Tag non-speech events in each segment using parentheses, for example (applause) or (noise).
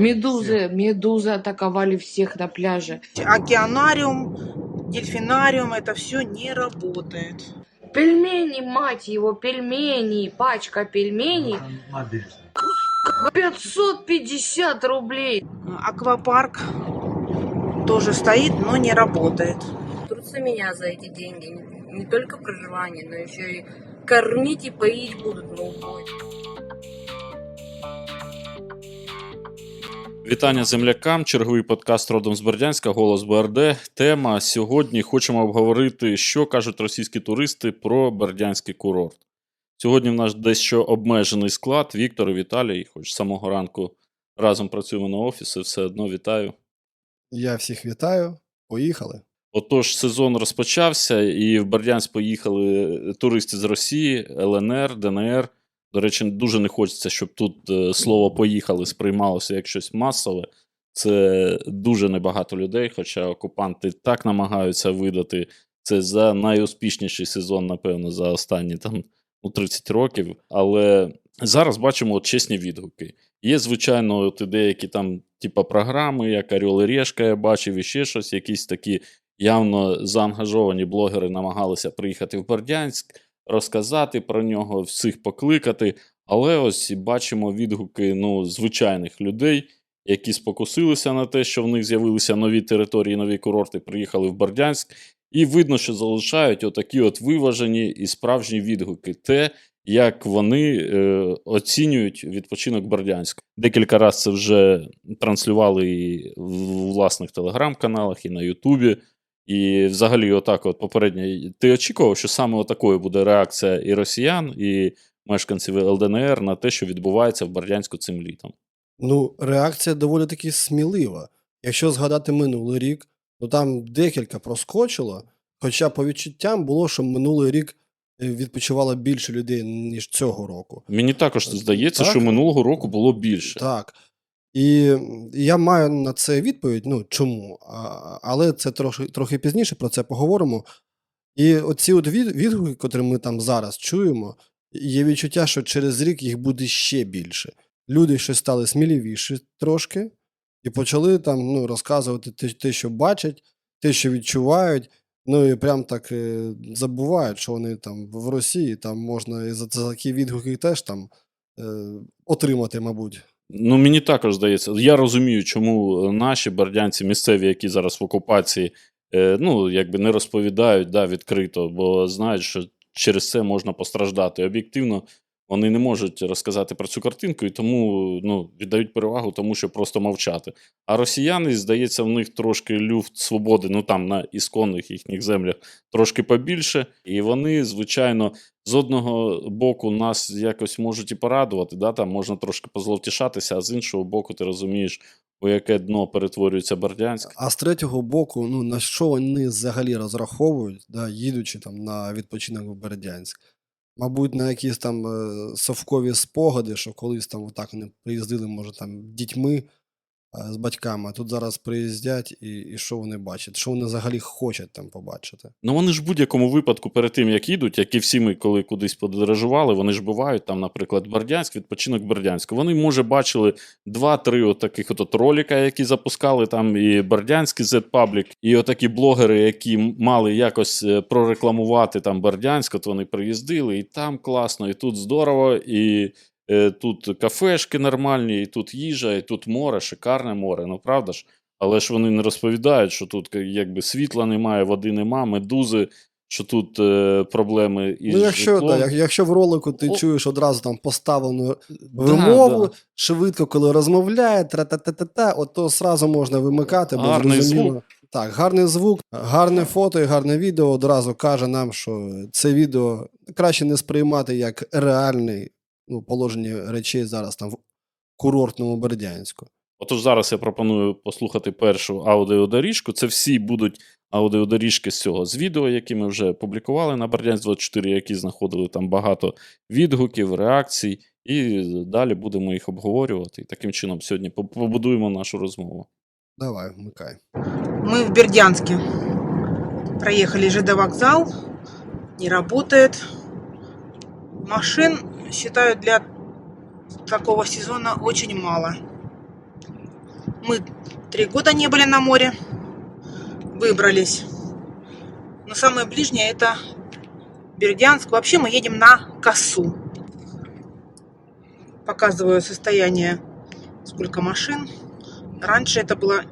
Медузы, медузы атаковали всех на пляже. Океанариум, дельфинариум, это все не работает. Пельмени, мать его, пельмени, пачка пельменей. 550 рублей. Аквапарк тоже стоит, но не работает. Трутся меня за эти деньги. Не, не только проживание, но еще и кормить и поить будут на убой. Вітання землякам. Черговий подкаст родом з Бердянська, голос БРД. Тема сьогодні хочемо обговорити, що кажуть російські туристи про бердянський курорт. Сьогодні в нас дещо обмежений склад. Віктор і Віталій, хоч з самого ранку разом працюємо на офісі, все одно вітаю. Я всіх вітаю. Поїхали. Отож, сезон розпочався, і в Бердянськ поїхали туристи з Росії, ЛНР, ДНР. До речі, дуже не хочеться, щоб тут е, слово поїхали сприймалося як щось масове. Це дуже небагато людей, хоча окупанти так намагаються видати це за найуспішніший сезон, напевно, за останні там ну, 30 років. Але зараз бачимо от чесні відгуки. Є, звичайно, от деякі там, типа, програми, як Орел і Решка, я бачив, і ще щось, якісь такі явно заангажовані блогери намагалися приїхати в Бердянськ, розказати про нього, всіх покликати. Але ось бачимо відгуки ну, звичайних людей, які спокусилися на те, що в них з'явилися нові території, нові курорти, приїхали в Бердянськ. І видно, що залишають отакі от виважені і справжні відгуки. Те, як вони е, оцінюють відпочинок Бердянська. Декілька разів це вже транслювали і в власних телеграм-каналах, і на Ютубі. І взагалі, отак, от попередньо, ти очікував, що саме отакою буде реакція і росіян, і мешканців ЛДНР на те, що відбувається в Бердянську цим літом. Ну, реакція доволі таки смілива. Якщо згадати минулий рік, то там декілька проскочило. Хоча по відчуттям було, що минулий рік е, відпочивало більше людей, ніж цього року. Мені також здається, Так. що минулого року було більше. Так. І я маю на це відповідь, ну чому? А, але це трохи, трохи пізніше про це поговоримо. І оці от відгуки, котрі ми там зараз чуємо, є відчуття, що через рік їх буде ще більше. Люди щось стали сміливіші трошки, і почали там ну, розказувати те, те, що бачать, те, що відчувають. Ну і прям так е, забувають, що вони там в Росії, там можна і за, такі відгуки теж там е, отримати, мабуть. Ну, мені також здається. Я розумію, чому наші бердянці місцеві, які зараз в окупації, е, ну, якби не розповідають да, відкрито, бо знають, що через це можна постраждати. Об'єктивно, вони не можуть розказати про цю картинку і тому ну, віддають перевагу тому, що просто мовчати. А росіяни, здається, в них трошки люфт свободи, ну там на ісконних їхніх землях трошки побільше. І вони, звичайно, з одного боку нас якось можуть і порадувати, да, там можна трошки позловтішатися, а з іншого боку, ти розумієш, у яке дно перетворюється Бердянськ. А з третього боку, ну на що вони взагалі розраховують, да, їдучи там на відпочинок в Бердянськ? Мабуть, на якісь там е, совкові спогади, що колись там отак вони приїздили, може, там дітьми з батьками, тут зараз приїздять, і, і що вони бачать? Що вони взагалі хочуть там побачити? Ну вони ж в будь-якому випадку перед тим, як їдуть, як і всі ми, коли кудись подорожували, вони ж бувають там, наприклад, Бердянськ, відпочинок Бердянську. Вони, може, бачили два-три отаких от, от ролика, які запускали там і Бердянський Z-Public, і отакі блогери, які мали якось е, прорекламувати там Бердянськ, от вони приїздили, і там класно, і тут здорово, і е, тут кафешки нормальні, і тут їжа, і тут море, шикарне море, ну правда ж? Але ж вони не розповідають, що тут е, якби світла немає, води нема, медузи, що тут е, проблеми із ну, якщо, житлом. да, як, якщо в ролику ти О. чуєш одразу там поставлену вимову, да. швидко, коли розмовляє, тра-та-та-та-та, от то сразу можна вимикати, бо Гарний зрозуміло. звук. Так, гарний звук, гарне фото і гарне відео одразу каже нам, що це відео краще не сприймати як реальне ну, положення речей зараз там в курортному Бердянську. Отож, зараз я пропоную послухати першу аудіодоріжку. Це всі будуть аудіодоріжки з цього з відео, які ми вже публікували на Бердянськ 24, які знаходили там багато відгуків, реакцій. І далі будемо їх обговорювати. І таким чином сьогодні побудуємо нашу розмову. Давай, вмикай. Мы в Бердянске. Проехали ЖД вокзал. Не работает. Машин, считаю, для такого сезона очень мало. Мы три года не были на море. Выбрались. Но самое ближнее это Бердянск. Вообще мы едем на Косу. Показываю состояние, сколько машин. Раньше это было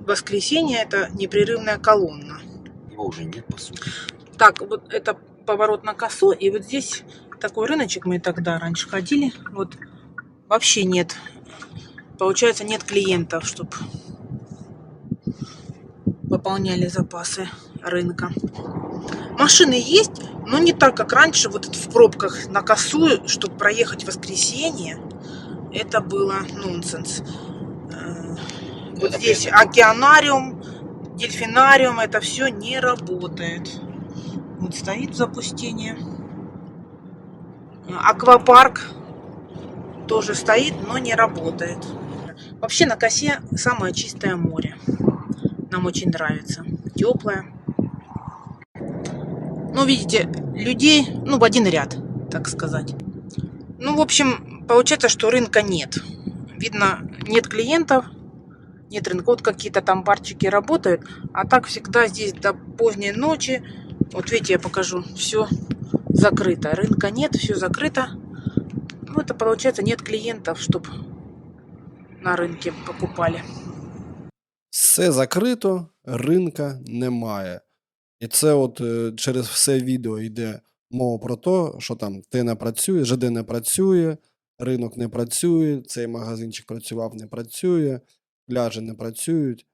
воскресенье, это непрерывная колонна. Его уже нет, по сути. Так, вот это поворот на косу, и вот здесь такой рыночек мы тогда раньше ходили. Вот вообще нет. Получается, нет клиентов, чтобы пополняли запасы рынка. Машины есть, но не так, как раньше, вот в пробках на косу, чтобы проехать в воскресенье. Это было нонсенс. Э, Вот Это здесь прежде- океанариум, дельфинариум, это все не работает. Вот стоит в запустении. Аквапарк тоже стоит, но не работает. Вообще на косе самое чистое море. Нам очень нравится. Теплое. Ну, видите, людей, ну, в один ряд, так сказать. Ну, в общем, получается, что рынка нет. Видно, нет клиентов, нет рынка. Вот какие-то там барчики работают, а так всегда здесь до поздней ночи. Вот видите, я покажу. Все закрыто. Рынка нет, все закрыто. Ну, это получается, нет клиентов, чтобы на рынке покупали. Все закрито, ринка немає. І це от е, через все відео йде мова про те, що там ти не працює, ЖД не працює, ринок не працює, цей магазинчик працював, не працює, пляжі не працюють.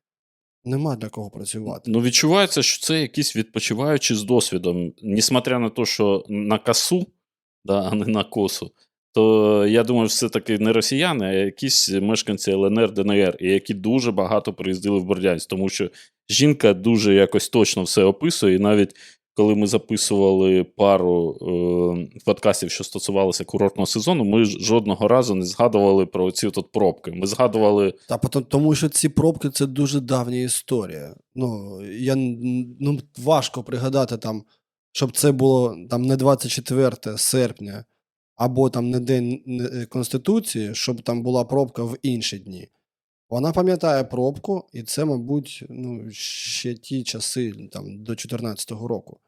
Нема для кого працювати. Ну, відчувається, що це якісь відпочиваючі з досвідом. Несмотря на те, що на касу, да, а не на косу, то я думаю, все-таки не росіяни, а якісь мешканці ЛНР, ДНР, і які дуже багато приїздили в Бердянськ, тому що жінка дуже якось точно все описує. І навіть коли ми записували пару е, подкастів, що стосувалися курортного сезону, ми жодного разу не згадували про ці от пробки. Ми згадували Та тому що ці пробки це дуже давня історія. Ну, я ну, важко пригадати там, щоб це було там не 24 серпня, або там не День Конституції, щоб там була пробка в інші дні. Вона пам'ятає пробку, і це, мабуть, ну, ще ті часи там, до 2014 року.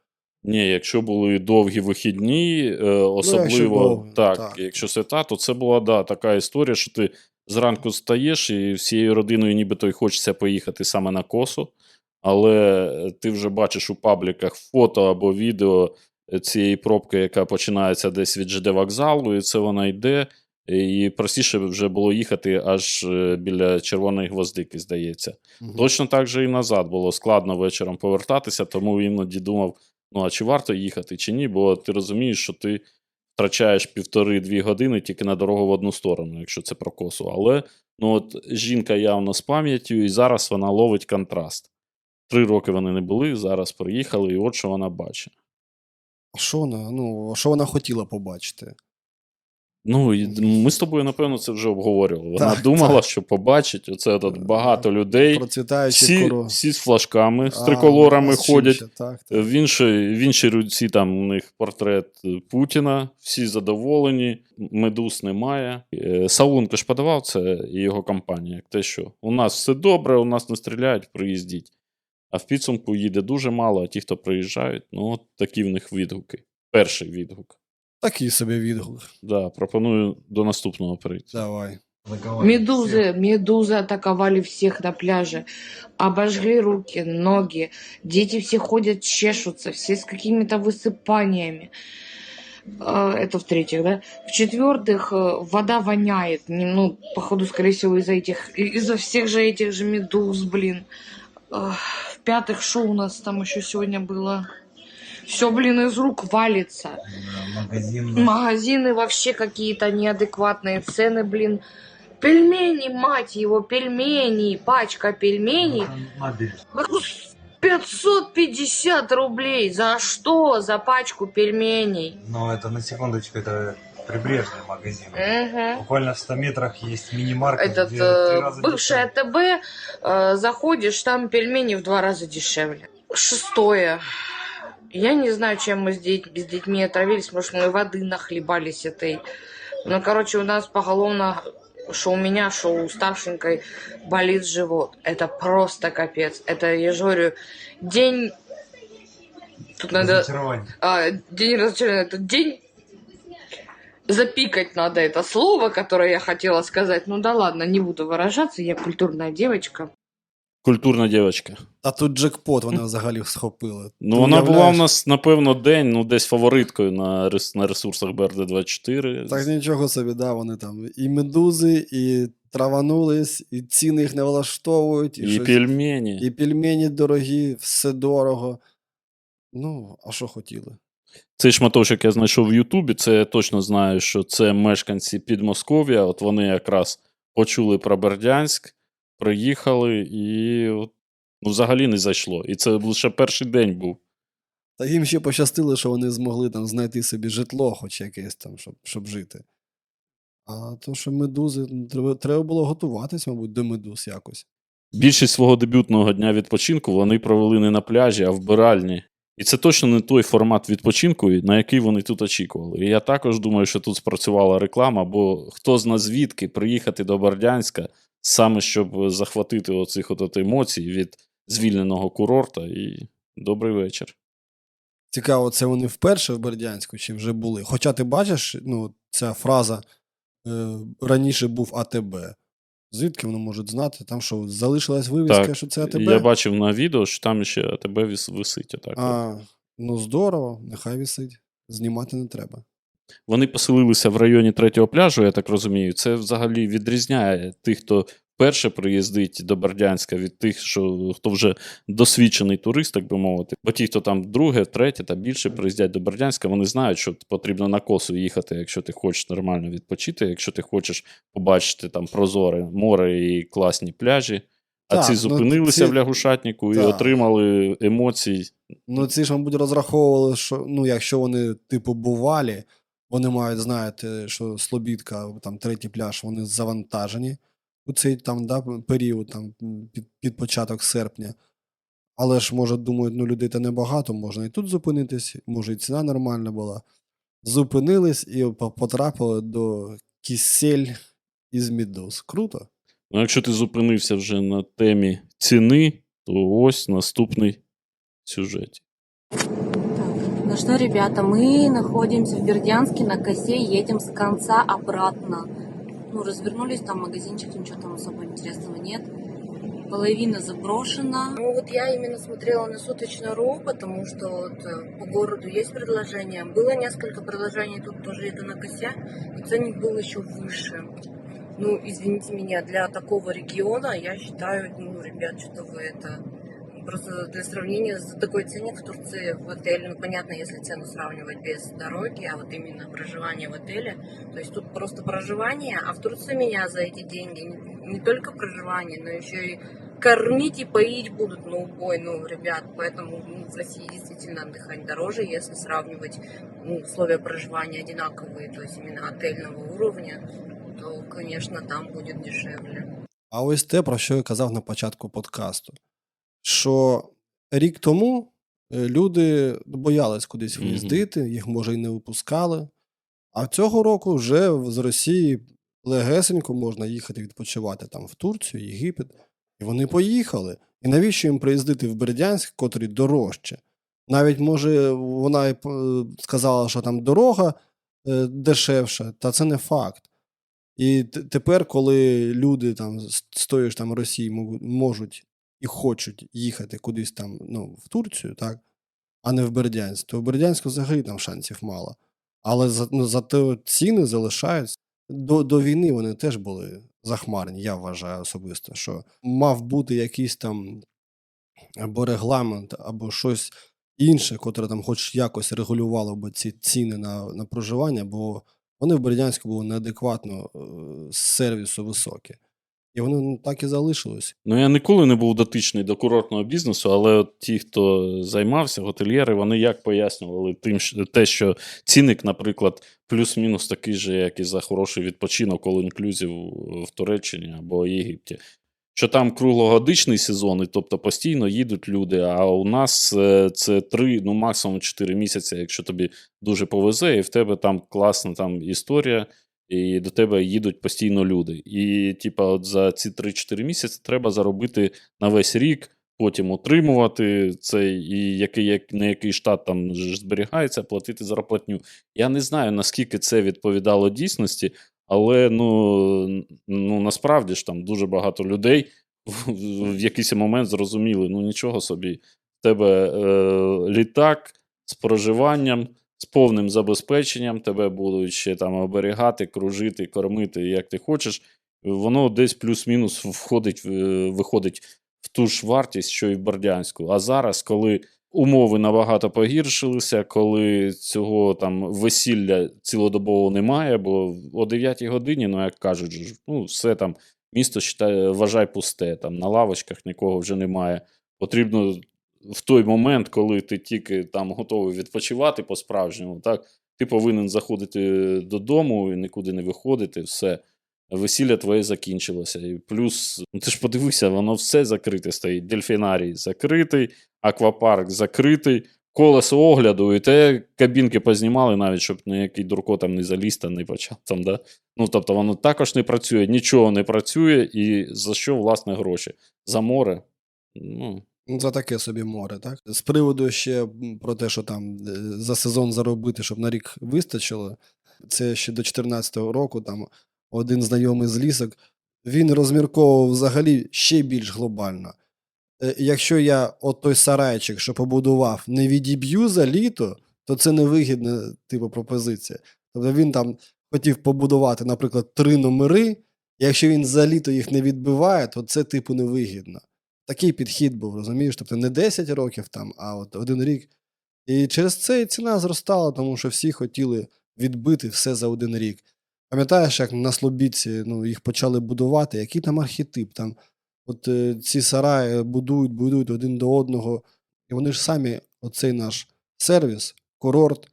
Ні, якщо були довгі вихідні, е, особливо довгі, так, так. якщо свята, то це була да, така історія, що ти зранку стаєш і всією родиною нібито й хочеться поїхати саме на косу, але ти вже бачиш у пабліках фото або відео цієї пробки, яка починається десь від ЖД вокзалу, і це вона йде. І простіше вже було їхати аж е, біля червоної гвоздики, здається. Мгм. Точно так же і назад було складно вечором повертатися, тому іноді думав, ну а чи варто їхати, чи ні, бо ти розумієш, що ти втрачаєш півтори-дві години тільки на дорогу в одну сторону, якщо це про косу. Але ну от жінка явно з пам'яттю, і зараз вона ловить контраст. Три роки вони не були, зараз приїхали, і от що вона бачить. Що вона, ну, що вона хотіла побачити? Ну, ми з тобою, напевно, це вже обговорювали. Вона Так, думала, так. що побачить оце тут багато людей. Всі, всі з флажками, з триколорами чим ходять. Так, так. В іншій, в іншій руці там у них портрет е, Путіна, всі задоволені, медуз немає. Е, Саунко ж подавав це і його компанія, як те, що у нас все добре, у нас не стріляють, приїздіть. А в підсумку їде дуже мало, а ті, хто приїжджають, ну от такі в них відгуки. Перший відгук. Такий собі відгук. Да, пропоную до наступного перейти. Давай. Медузы, медузы атаковали всех на пляже. Обожгли руки, ноги. Дети все ходят, чешутся, все с какими-то высыпаниями. А, Это в-третьих, да? В-четвертых, э, вода воняет. Ну, походу, скорее всего, из-за этих, из-за всех же этих же медуз, блин. Ах, В-пятых, что у нас там еще сегодня было? Все, блин, из рук валится. Магазин. Магазины вообще какие-то неадекватные цены, блин. Пельмени, мать его, пельмени, пачка пельменей. Набережная. 550 рублей. За что? За пачку пельменей. Но это на секундочку, это прибрежный магазин. Мгм. Буквально в 100 метрах есть мини-маркет. Этот э, бывший. АТБ, э, заходишь, там пельмени в два раза дешевле. Шестое. Я не знаю, чем мы с, деть- с детьми отравились. Может, мы воды нахлебались этой. Ну, короче, у нас поголовно что у меня, что у старшенькой болит живот. Это просто капец. Это, я же говорю, день... Тут надо... А, день разочарования. Это день... Запикать надо это слово, которое я хотела сказать. Ну да ладно, не буду выражаться, я культурная девочка. Культурна дівчинка. Та тут джекпот вони взагалі схопили. Ну, Ти вона була у нас, напевно, день, ну, десь фавориткою на, рес, на ресурсах БРД24. Так нічого собі, да, вони там і медузи, і траванулись, і ціни їх не влаштовують, і, І щось- пельмені. і пельмені дорогі, все дорого. Ну, а що хотіли? Цей шматочок я знайшов в Ютубі. Це я точно знаю, що це мешканці Підмосков'я. От вони якраз почули про Бердянськ, приїхали і ну, взагалі не зайшло. І це лише перший день був. Та їм ще пощастило, що вони змогли там знайти собі житло, хоч якесь там, щоб, щоб жити. А то, що медузи, ну, треба, треба було готуватись, мабуть, до медуз якось. Більшість свого дебютного дня відпочинку вони провели не на пляжі, а в биральні. І це точно не той формат відпочинку, на який вони тут очікували. І я також думаю, що тут спрацювала реклама, бо хто зна звідки приїхати до Бердянська, саме щоб захватити оцих от, емоцій від звільненого курорта. І добрий вечір. Цікаво, це вони вперше в Бердянську чи вже були. Хоча ти бачиш, ну, ця фраза е, раніше був АТБ. Звідки вони можуть знати? Там що, залишилась вивіска, Так, що це АТБ? Я бачив на відео, що там ще вис- висить. Отак. от. А, ну здорово, нехай висить. Знімати не треба. Вони поселилися в районі третього пляжу, я так розумію. Це взагалі відрізняє тих, хто вперше приїздить до Бердянська, від тих, що хто вже досвідчений турист, так би мовити. Бо ті, хто там друге, третє та більше приїздять до Бердянська, вони знають, що потрібно на косу їхати, якщо ти хочеш нормально відпочити, якщо ти хочеш побачити там прозоре море і класні пляжі. А Так, ці ну, зупинилися ці- в лягушатнику і Так. отримали емоцій. Ну, ці ж, мабуть, розраховували, що ну, якщо вони, типу, бувалі, вони мають знаєте, що Слобідка, там третій пляж, вони завантажені у цей там, да, період, там, під, під початок серпня. Але ж, може, думають, ну людей та небагато, можна і тут зупинитись, може, і ціна нормальна була. Зупинились і потрапили до кісель із Мідос. Круто. Ну, якщо ти зупинився вже на темі ціни, то ось наступний сюжет. Ну что, ребята, мы находимся в Бердянске на косе, едем с конца обратно. Ну, развернулись, там магазинчик, ничего там особо интересного нет. Половина заброшена. Ну, вот я именно смотрела на суточный РУ, потому что вот э, по городу есть предложения. Было несколько предложений, тут тоже это на косе, и ценник был еще выше. Ну, извините меня, для такого региона, я считаю, ну, ребят, что вы это... Просто для сравнения, за такой ценник в Турции в отеле, ну, понятно, если цену сравнивать без дороги, а вот именно проживание в отеле, то есть тут просто проживание, а в Турции меня за эти деньги не, не только проживание, но еще и кормить и поить будут на убой, ну, ребят, поэтому ну, в России действительно отдыхать дороже, если сравнивать ну, условия проживания одинаковые, то есть именно отельного уровня, то, конечно, там будет дешевле. А ось те, про що я казав на початку подкасту, що рік тому е, люди боялись кудись виїздити, їх може і не випускали. А цього року вже з Росії легесенько можна їхати відпочивати там в Турцію, Єгипет. І вони поїхали. І навіщо їм приїздити в Бердянськ, котрий дорожче? Навіть, може, вона і сказала, що там дорога е, дешевша, та це не факт. І тепер, коли люди там з тої ж там Росії можуть і хочуть їхати кудись там ну, в Турцію, так, а не в Бердянськ, то в Бердянську взагалі там шансів мало. Але за, ну, зате ціни залишаються. До, до війни вони теж були захмарні, я вважаю особисто, що мав бути якийсь там або регламент, або щось інше, котре там хоч якось регулювало би ці ціни на, на проживання, бо вони в Бердянську були неадекватно е, з сервісу високі. І вони ну, так і залишились. Ну, я ніколи не був дотичний до курортного бізнесу, але от ті, хто займався, готельєри, вони як пояснювали тим, що, те, що цінник, наприклад, плюс-мінус такий же, як і за хороший відпочинок all inclusive в Туреччині або Єгипті. Що там круглогодичний сезон, і тобто постійно їдуть люди. А у нас е, це три, ну максимум чотири місяці, якщо тобі дуже повезе, і в тебе там класна там історія, і до тебе їдуть постійно люди. І, типа, от за ці 3-4 місяці треба заробити на весь рік, потім утримувати цей, і який, як, на який штат там зберігається, платити зарплатню. Я не знаю, наскільки це відповідало дійсності, але ну, ну насправді ж там дуже багато людей в, якийсь момент зрозуміли: ну нічого собі, в тебе е, літак з проживанням, з повним забезпеченням, тебе будуть ще там оберігати, кружити, кормити, як ти хочеш. Воно десь плюс-мінус входить, виходить в ту ж вартість, що і в Бердянську. А зараз, коли умови набагато погіршилися, коли цього там весілля цілодобово немає, бо о 9 годині, ну як кажуть, ну все там місто вважай пусте, там на лавочках нікого вже немає. Потрібно в той момент, коли ти тільки там готовий відпочивати по-справжньому, так, ти повинен заходити додому і нікуди не виходити, все. Весілля твоє закінчилося. І плюс, ну ти ж подивися, воно все закрите стоїть. Дельфінарій закритий, аквапарк закритий, колесо огляду, і те кабінки познімали навіть, щоб ніякий дурко там не заліз та не почав там, да? Ну, тобто воно також не працює, нічого не працює, і за що, власне, гроші? За море. Ну, За таке собі море, так? З приводу ще про те, що там е, за сезон заробити, щоб на рік вистачило. Це ще до 2014 року, там один знайомий з лісок, він розмірковував взагалі ще більш глобально. Е, Якщо я от той сарайчик, що побудував, не відіб'ю за літо, то це невигідна типу пропозиція. Тобто він там хотів побудувати, наприклад, три номери. Якщо він за літо їх не відбиває, то це типу невигідно. Такий підхід був, розумієш? Тобто не 10 років там, а от один рік. І через це і ціна зростала, тому що всі хотіли відбити все за один рік. Пам'ятаєш, як на Слобідці ну, їх почали будувати, який там архетип? Там, от е, ці сараї будують, будують один до одного. І вони ж самі оцей наш сервіс, курорт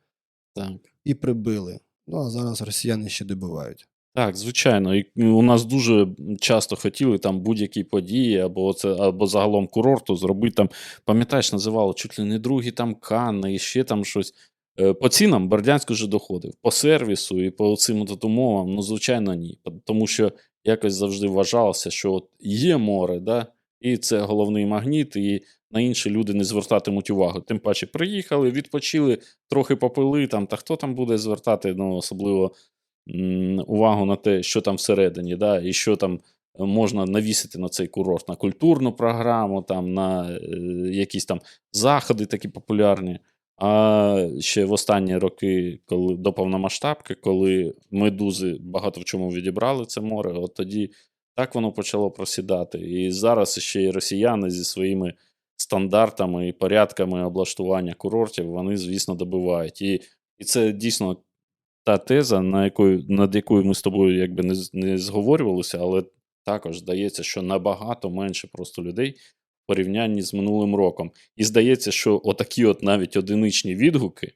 так. і прибили. Ну а зараз росіяни ще добивають. Так, звичайно. І у нас дуже часто хотіли там будь-які події, або це, або загалом курорту зробити там, пам'ятаєш, називали чуть ли не другі там Канни і ще там щось. Е, По цінам Бердянськ вже доходив. По сервісу і по цим умовам, ну, звичайно, ні. Тому що якось завжди вважалося, що от є море, да? і це головний магніт, і на інші люди не звертатимуть увагу. Тим паче приїхали, відпочили, трохи попили там, та хто там буде звертати, ну, особливо увагу на те, що там всередині, да, і що там е, можна навісити на цей курорт, на культурну програму, там, на е, якісь там заходи такі популярні. А ще в останні роки, коли до повномасштабки, коли медузи багато в чому відібрали це море, от тоді так воно почало просідати. І зараз ще й росіяни зі своїми стандартами і порядками облаштування курортів, вони, звісно, добивають. І, і це дійсно та теза, на якою, над якою ми з тобою якби не, не зговорювалися, але також здається, що набагато менше просто людей в порівнянні з минулим роком. І здається, що отакі от навіть одиничні відгуки,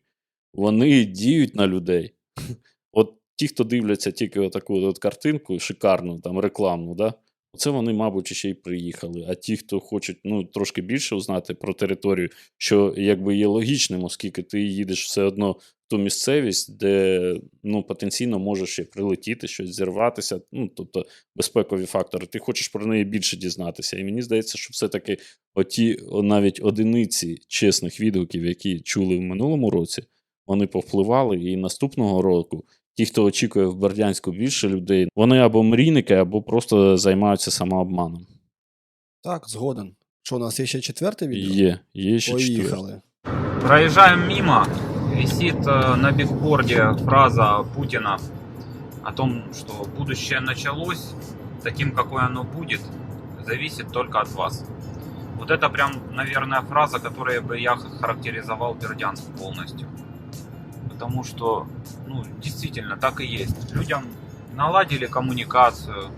вони діють на людей. (laughs) От ті, хто дивляться тільки отаку от картинку, шикарну, там рекламну, да? Оце вони, мабуть, ще й приїхали. А ті, хто хочуть ну, трошки більше узнати про територію, що якби є логічним, оскільки ти їдеш все одно ту місцевість, де ну, потенційно може ще прилетіти, щось зірватися, ну, тобто безпекові фактори. Ти хочеш про неї більше дізнатися. І мені здається, що все-таки оті навіть одиниці чесних відгуків, які чули в минулому році, вони повпливали, і наступного року ті, хто очікує в Бердянську більше людей, вони або мрійники, або просто займаються самообманом. Так, згоден. Що, у нас є ще четверте відео? Є, є ще четверте. Поїхали. Проезжаем мимо, висит э, на бигборде фраза Путина о том, что будущее началось, таким, какое оно будет, зависит только от вас. Вот это прям, наверное, фраза, которой бы я характеризовал Бердянск полностью. Потому что, ну, действительно, так и есть. Людям наладили коммуникацию,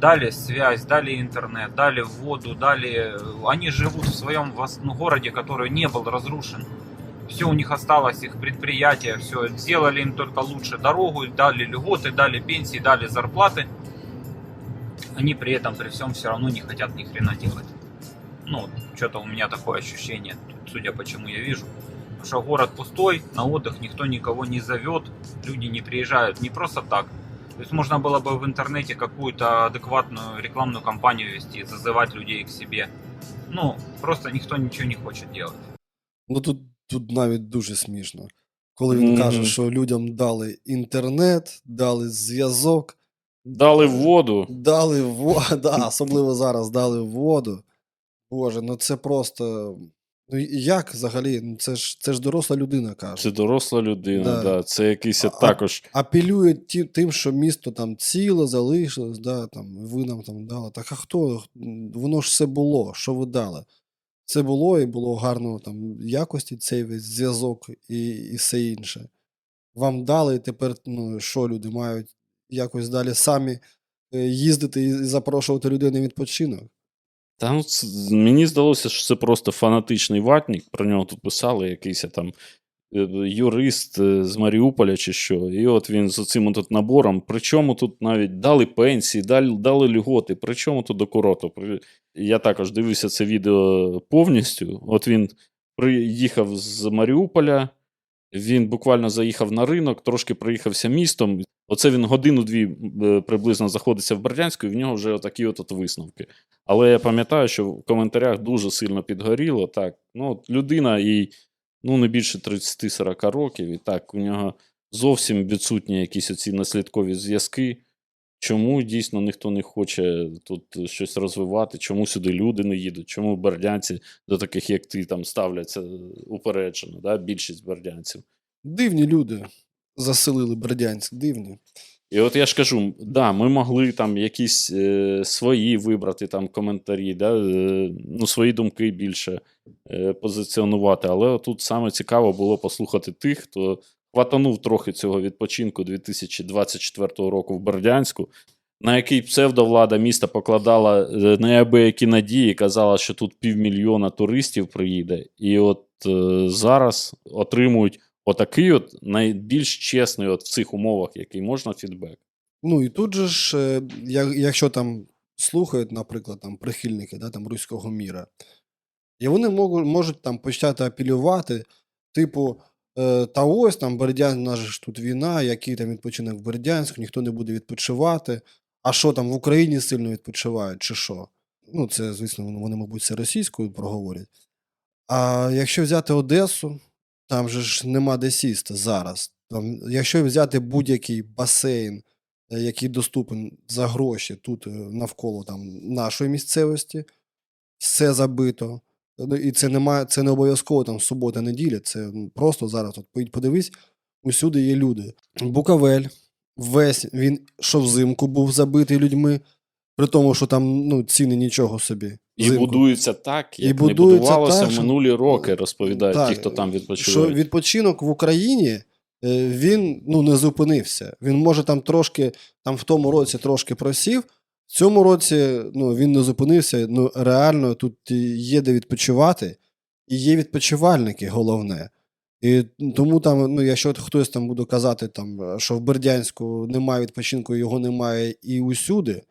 дали связь, дали интернет, дали воду, дали... Они живут в своем ну, городе, который не был разрушен. Все у них осталось, их предприятие, все. Сделали им только лучше дорогу, дали льготы, дали пенсии, дали зарплаты. Они при этом, при всем, все равно не хотят ни хрена делать. Ну, что-то у меня такое ощущение, судя по чему я вижу. Потому что город пустой, на отдых никто никого не зовет, люди не приезжают не просто так, То есть можно было бы в интернете какую-то адекватную рекламную кампанию вести, зазывать людей к себе. Ну, просто никто ничего не хочет делать. Ну тут, тут навіть дуже смішно. Коли він Мгм. каже, що людям дали інтернет, дали зв'язок, Дали воду. дали воду, (laughs) да, особливо зараз дали воду. Боже, ну це просто. Ну як взагалі? Ну це ж це ж доросла людина каже. Це доросла людина, Да. да. це якийсь А- також. Апелює ті, тим, що місто там ціле залишилось, да, там, ви нам там дали. Так а хто? Воно ж все було, що ви дали? Це було і було гарно там якості цей весь зв'язок і, і все інше. Вам дали, тепер ну, що люди мають якось далі самі е, їздити і запрошувати людей на відпочинок. Та ну, мені здалося, що це просто фанатичний ватник. Про нього тут писали якийсь там юрист е, з Маріуполя чи що. І от він з цим тут набором. Причому тут навіть дали пенсії, дали, дали льготи. Причому тут до. Я також дивився це відео повністю. От він приїхав з Маріуполя. Він буквально заїхав на ринок, трошки проїхався містом. Оце він годину-дві е, приблизно знаходиться в Бердянську, і в нього вже отакі от, висновки. Але я пам'ятаю, що в коментарях дуже сильно підгоріло. Так, ну, людина їй ну, не більше 30-40 років, і так, у нього зовсім відсутні якісь оці наслідкові зв'язки. Чому дійсно ніхто не хоче тут щось розвивати, чому сюди люди не їдуть, чому бердянці до таких, як ти, там ставляться упереджено, да? більшість бердянців. Дивні люди заселили Бердянськ, дивні. І от я ж кажу, да, ми могли там якісь е, свої вибрати там коментарі, да, е, ну, свої думки більше е, позиціонувати. Але тут саме цікаво було послухати тих, хто хватанув трохи цього відпочинку 2024 року в Бердянську, на який псевдовлада міста покладала е, неабиякі надії, казала, що тут півмільйона туристів приїде. І от е, зараз отримують отакий от найбільш чесний от в цих умовах, який можна фідбек. Ну і тут же ж, е, якщо там слухають, наприклад, там прихильники да, там, руського міра, і вони можуть, можуть там почати апелювати, типу, е, та ось там Бердянськ, у нас ж тут війна, який там відпочинок в Бердянську, ніхто не буде відпочивати. А що там в Україні сильно відпочивають, чи що? Ну, це, звісно, вони, вони, мабуть, це російською проговорять. А якщо взяти Одесу, там же ж нема де сісти зараз. Там, якщо взяти будь-який басейн, е, який доступен за гроші тут е, навколо там, нашої місцевості, все забито. Ну, І це немає, це не обов'язково там субота, неділя. Це просто зараз. От подивись, усюди є люди. Букавель, весь він що взимку був забитий людьми, при тому, що там ну, ціни нічого собі. І взимку. будується так, І як не будувалося так, в минулі роки, розповідають Так, ті, хто там що відпочинок в Україні е, він ну, не зупинився. Він може там трошки, там в тому році трошки просів. В цьому році ну, він не зупинився. Ну, реально тут є де відпочивати, і є відпочивальники, головне. І тому там, ну, якщо хтось там буде казати, там, що в Бердянську немає відпочинку, його немає і усюди,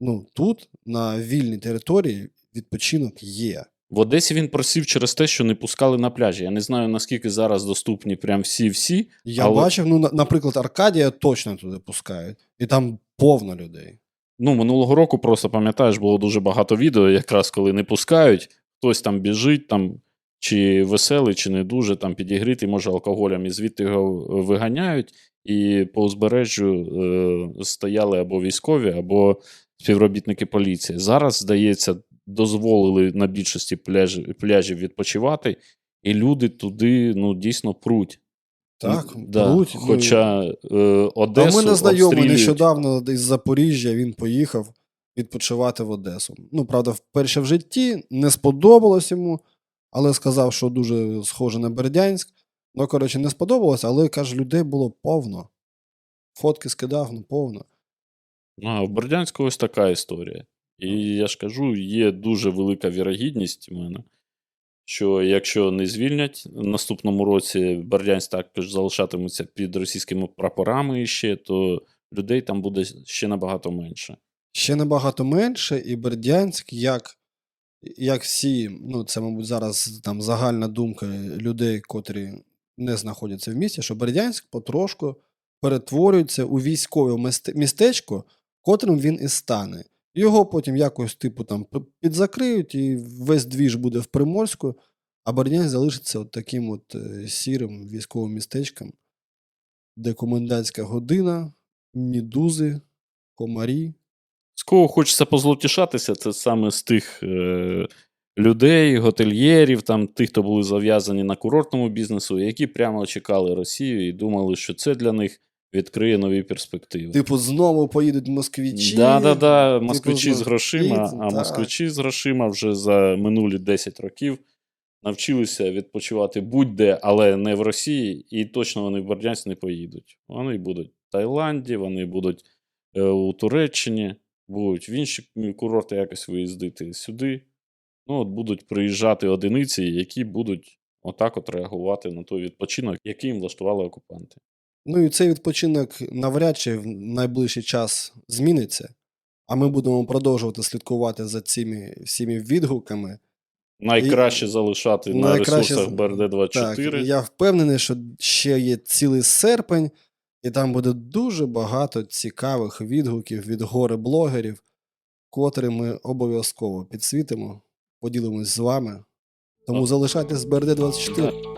ну тут, на вільній території, відпочинок є. В Одесі він просів через те, що не пускали на пляжі. Я не знаю, наскільки зараз доступні прям всі-всі. Я Але- бачив, ну, наприклад, Аркадія точно туди пускають, і там повно людей. Ну, минулого року просто пам'ятаєш, було дуже багато відео, якраз коли не пускають, хтось там біжить, там, чи веселий, чи не дуже, там підігрітий, може, алкоголем, і звідти його виганяють, і по узбережжю е, стояли або військові, або співробітники поліції. Зараз, здається, дозволили на більшості пляжів, пляжів відпочивати, і люди туди ну, дійсно пруть. Так, да. пруть, ну, Хоча е, Одесу в мене знайомий обстрілюють. нещодавно із Запоріжжя він поїхав відпочивати в Одесу. Ну, правда, вперше в житті не сподобалось йому, але сказав, що дуже схоже на Бердянськ. Ну, коротше, не сподобалось, але каже, людей було повно. Фотки скидав, ну повно. Ну, А в Бердянську ось така історія. І я ж кажу, є дуже велика вірогідність в мене, що якщо не звільнять в наступному році, Бердянськ також залишатиметься під російськими прапорами іще, то людей там буде ще набагато менше. Ще набагато менше, і Бердянськ, як, як всі, ну це, мабуть, зараз там загальна думка людей, котрі не знаходяться в місті, що Бердянськ потрошку перетворюється у військове місте- містечко, котрим він і стане. Його потім якось, типу, там підзакриють, і весь двіж буде в Приморську, а Бердянськ залишиться от таким от е, сірим військовим містечком, де комендантська година, мідузи, комарі. З кого хочеться позлотішатися, це саме з тих е, людей, готельєрів, там, тих, хто були зав'язані на курортному бізнесу, які прямо чекали Росію і думали, що це для них відкриє нові перспективи. Типу, знову поїдуть москвичі. Да, да, да, типу, москвичі з грошима, а так. москвичі з грошима вже за минулі 10 років навчилися відпочивати будь-де, але не в Росії, і точно вони в Бердянськ не поїдуть. Вони будуть в Таїланді, вони будуть е, у Туреччині, будуть в інші курорти якось виїздити сюди. Ну, от будуть приїжджати одиниці, які будуть отак от реагувати на той відпочинок, який їм влаштували окупанти. Ну і цей відпочинок навряд чи в найближчий час зміниться, а ми будемо продовжувати слідкувати за цими всіми відгуками. Найкраще залишати на ресурсах БРД-24. Так, я впевнений, що ще є цілий серпень, і там буде дуже багато цікавих відгуків від гори блогерів, котрі ми обов'язково підсвітимо, поділимось з вами. Тому залишайтесь з БРД-24.